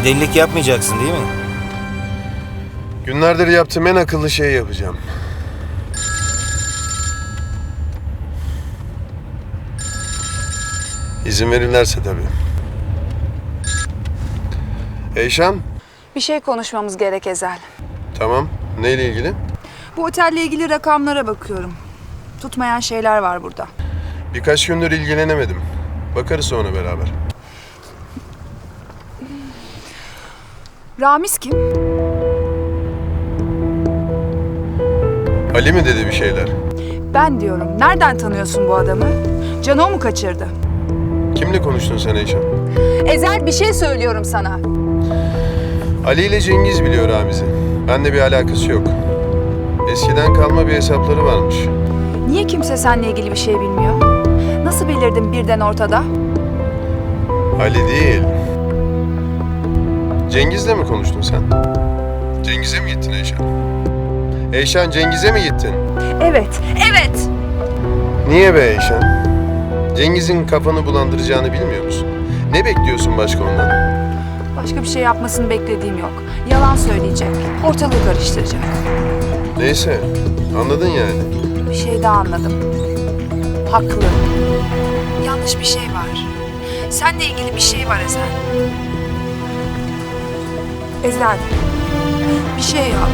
Bir delilik yapmayacaksın değil mi? Günlerdir yaptığım en akıllı şeyi yapacağım. İzin verirlerse tabii. Eyşan, Bir şey konuşmamız gerek Ezel. tamam. Neyle ilgili? Bu otelle ilgili rakamlara bakıyorum. Tutmayan şeyler var burada. Birkaç gündür ilgilenemedim. Bakarız sonra beraber. Ramiz kim? Ali mi dedi bir şeyler? Ben diyorum. Nereden tanıyorsun bu adamı? Canı o mu kaçırdı? Kimle konuştun sen Eyşan? Ezel bir şey söylüyorum sana. Ali ile Cengiz biliyor Ramiz'i. Benle bir alakası yok. Eskiden kalma bir hesapları varmış. Niye kimse seninle ilgili bir şey bilmiyor? Nasıl belirdin birden ortada? Ali değil. Cengiz'le mi konuştun sen? Cengiz'e mi gittin Eyşan? Eyşan Cengiz'e mi gittin? Evet, evet. Niye be Eyşan? Cengiz'in kafanı bulandıracağını bilmiyor musun? Ne bekliyorsun başka ondan? Başka bir şey yapmasını beklediğim yok. Yalan söyleyecek, ortalığı karıştıracak. Neyse, anladın yani. Bir şey daha anladım. Haklı. Yanlış bir şey var. Seninle ilgili bir şey var Ezel. Ezel. Bir şey yap.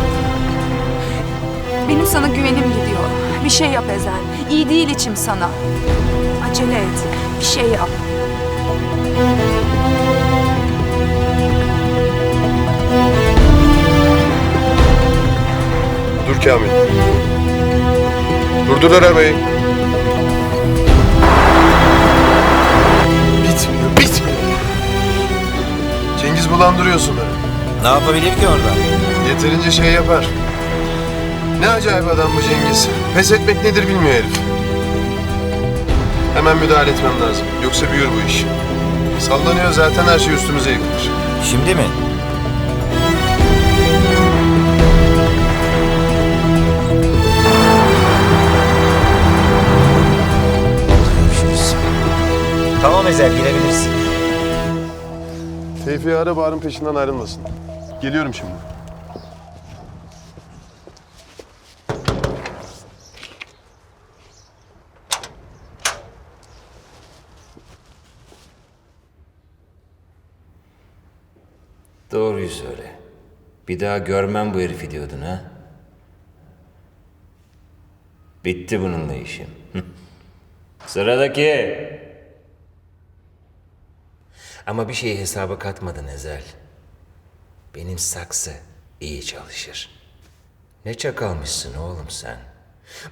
Benim sana güvenim gidiyor. Bir şey yap Ezel. İyi değil içim sana. Acele et. Bir şey yap. Dur Kamil. Durdur arabayı. Bitmiyor, bitmiyor. Cengiz bulandırıyor suları. Ne yapabilir ki orada? Yeterince şey yapar. Ne acayip adam bu Cengiz. Pes etmek nedir bilmiyor herif. Hemen müdahale etmem lazım. Yoksa büyür bu iş. Sallanıyor zaten her şey üstümüze yıkılır. Şimdi mi? Tamam Ezel girebilirsin. Tevfik'i ara Bahar'ın peşinden ayrılmasın. Geliyorum şimdi. Doğruyu söyle. Bir daha görmem bu herifi diyordun ha? Bitti bununla işim. Sıradaki. Ama bir şeyi hesaba katmadın Ezel. Benim saksı iyi çalışır. Ne çakalmışsın oğlum sen.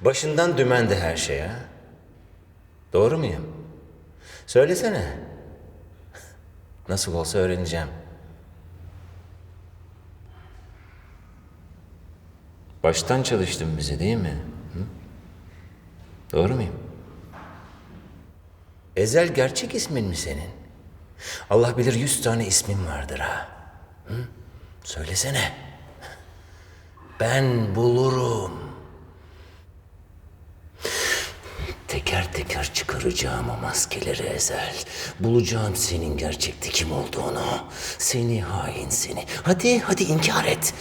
Başından dümende her şey ha? Doğru muyum? Söylesene. Nasıl olsa öğreneceğim. Baştan çalıştın bize değil mi? Hı? Doğru muyum? Ezel gerçek ismin mi senin? Allah bilir yüz tane ismin vardır ha. Hı? Söylesene. Ben bulurum. Teker teker çıkaracağım o maskeleri Ezel. Bulacağım senin gerçekte kim olduğunu. Seni hain seni. Hadi hadi inkar et.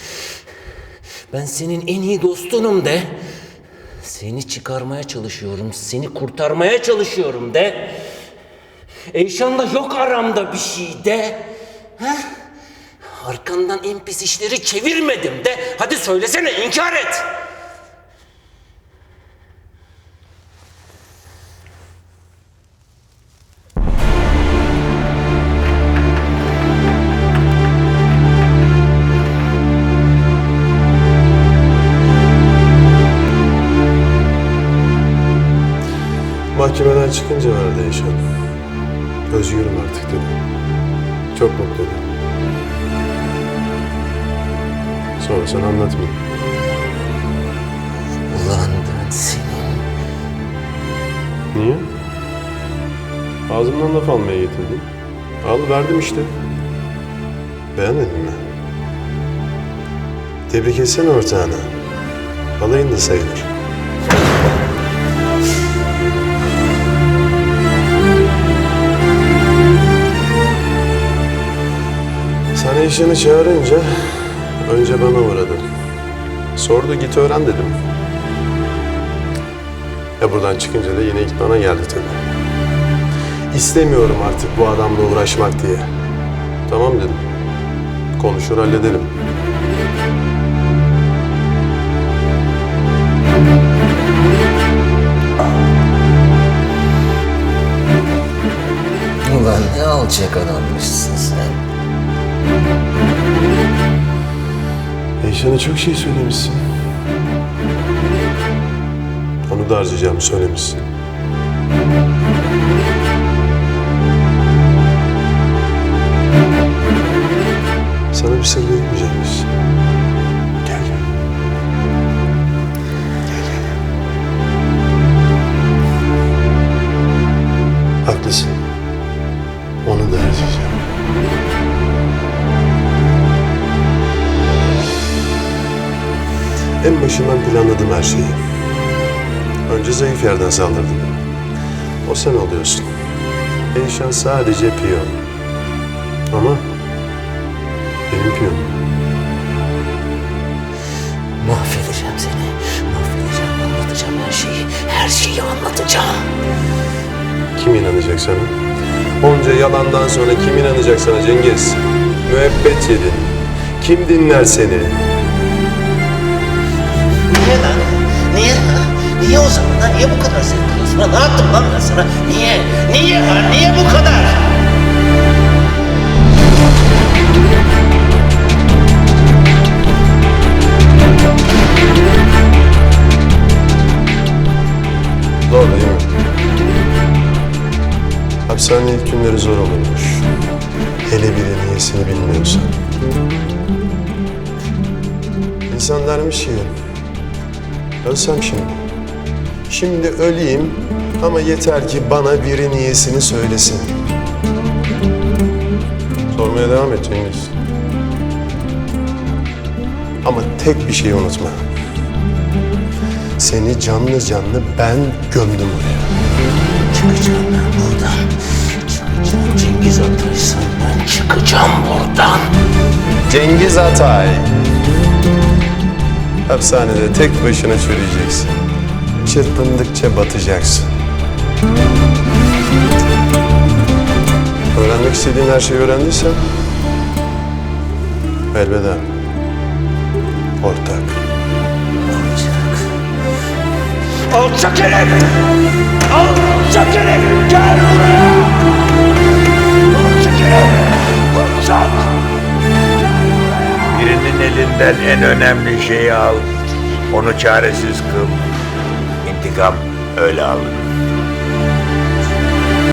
Ben senin en iyi dostunum de. Seni çıkarmaya çalışıyorum, seni kurtarmaya çalışıyorum de. Eyşan'la yok aramda bir şey de. He? Arkandan en pis işleri çevirmedim de. Hadi söylesene, inkar et. Mahkemeden çıkınca vardı Eyşan. Özgürüm artık dedi. Çok mutluyum. Sonra sana anlatmayayım. Ulan ben senin. Niye? Ağzımdan laf almaya getirdin. Al verdim işte. Beğenmedin mi? Tebrik etsene ortağına. Alayın da sayılır. Eyşan'ı çağırınca önce bana uğradı. Sordu git öğren dedim. Ya buradan çıkınca da yine ilk bana geldi tabii. İstemiyorum artık bu adamla uğraşmak diye. Tamam dedim. Konuşur halledelim. Ulan ne alçak adammışsın Eyşan'a çok şey söylemişsin. Onu da harcayacağımı söylemişsin. Sana bir sır vermeyecekmiş. Başından planladım her şeyi. Önce zayıf yerden saldırdım. O sen oluyorsun. Eyşan sadece piyon. Ama benim piyonum. Mahvedeceğim seni. Mahvedeceğim, anlatacağım her şeyi. Her şeyi anlatacağım. Kim inanacak sana? Onca yalandan sonra kim inanacak sana Cengiz? Müebbet yedin. Kim dinler seni? Niye o zaman ha? Niye bu kadar ha? Ne yaptım lan ben sana? Niye? Niye ha? Niye bu kadar? Zor değil mi? Hapishane ilk günleri zor olurmuş. Hele bir niyesini bilmiyorsan. İnsan dermiş ki, ölsem şimdi. Şimdi öleyim ama yeter ki bana biri niyesini söylesin. Sormaya devam et Cengiz. Ama tek bir şeyi unutma. Seni canlı canlı ben gömdüm oraya. Çıkacağım ben buradan. Çıkacağım Cengiz Atay'san ben çıkacağım buradan. Cengiz Atay. Hapishanede tek başına çürüyeceksin. Çırpındıkça batacaksın. Öğrenmek istediğin her şeyi öğrendiysen... Elveda. Ortak. Alçak. Alçak herif! Alçak herif! Gel buraya! Alçak herif! Alçak! Birinin elinden en önemli şeyi al. Onu çaresiz kıl. İntikam öyle alınır.